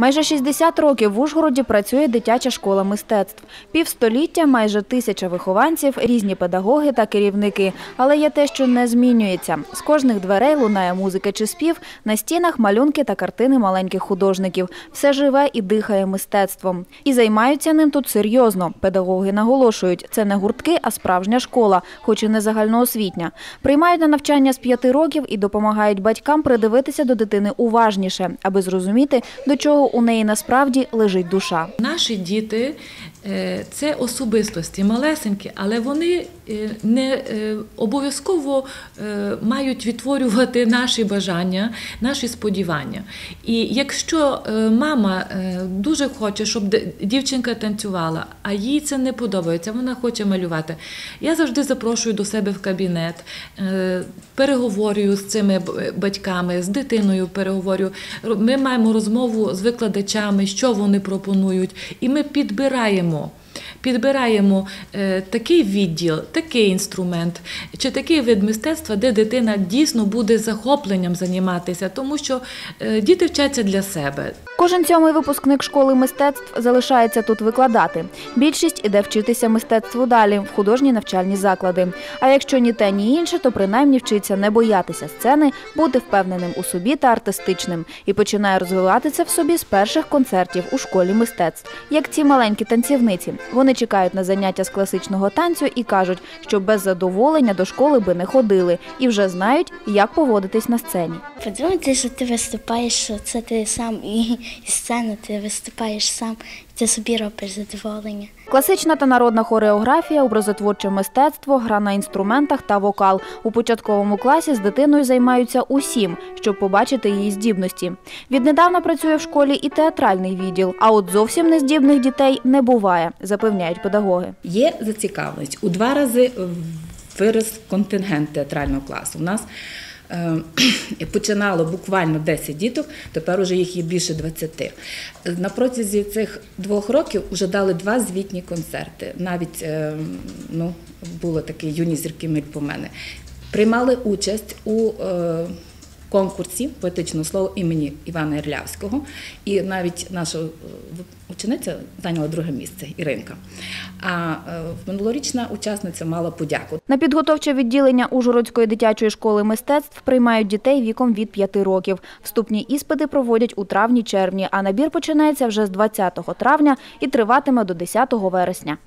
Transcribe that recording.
Майже 60 років в Ужгороді працює дитяча школа мистецтв. Півстоліття, майже тисяча вихованців, різні педагоги та керівники. Але є те, що не змінюється. З кожних дверей лунає музика чи спів, на стінах малюнки та картини маленьких художників. Все живе і дихає мистецтвом. І займаються ним тут серйозно. Педагоги наголошують, це не гуртки, а справжня школа, хоч і не загальноосвітня. Приймають на навчання з п'яти років і допомагають батькам придивитися до дитини уважніше, аби зрозуміти, до чого у неї насправді лежить душа. Наші діти е, це особистості малесенькі, але вони е, не е, обов'язково мають відтворювати наші бажання, наші сподівання. І якщо мама дуже хоче, щоб дівчинка танцювала, а їй це не подобається, вона хоче малювати. Я завжди запрошую до себе в кабінет, переговорюю з цими батьками, з дитиною переговорю. Ми маємо розмову з викладачами, що вони пропонують, і ми підбираємо. Підбираємо е, такий відділ, такий інструмент чи такий вид мистецтва, де дитина дійсно буде захопленням займатися, тому що е, діти вчаться для себе. Кожен сьомий випускник школи мистецтв залишається тут викладати. Більшість іде вчитися мистецтву далі в художні навчальні заклади. А якщо ні те, ні інше, то принаймні вчиться не боятися сцени, бути впевненим у собі та артистичним і починає розвивати це в собі з перших концертів у школі мистецтв, як ці маленькі танцівниці. Вони чекають на заняття з класичного танцю і кажуть, що без задоволення до школи би не ходили і вже знають, як поводитись на сцені. Подумати, що ти виступаєш, що це ти сам і, сцена, ти виступаєш сам, і ти собі робиш задоволення. Класична та народна хореографія, образотворче мистецтво, гра на інструментах та вокал. У початковому класі з дитиною займаються усім, щоб побачити її здібності. Віднедавна працює в школі і театральний відділ, а от зовсім нездібних дітей не буває, запевняють педагоги. Є зацікавленість. У два рази вирос контингент театрального класу. У нас е, починало буквально 10 діток, тепер уже їх є більше 20. На протязі цих двох років вже дали два звітні концерти. Навіть е, ну, було таке юні зірки миль по мене. Приймали участь у е, конкурсі поетичного слова імені Івана Ірлявського. І навіть наша е, учениця зайняла друге місце Іринка. А е, минулорічна учасниця мала подяку. На підготовче відділення Ужгородської дитячої школи мистецтв приймають дітей віком від 5 років. Вступні іспити проводять у травні-червні, а набір починається вже з 20 травня і триватиме до 10 вересня.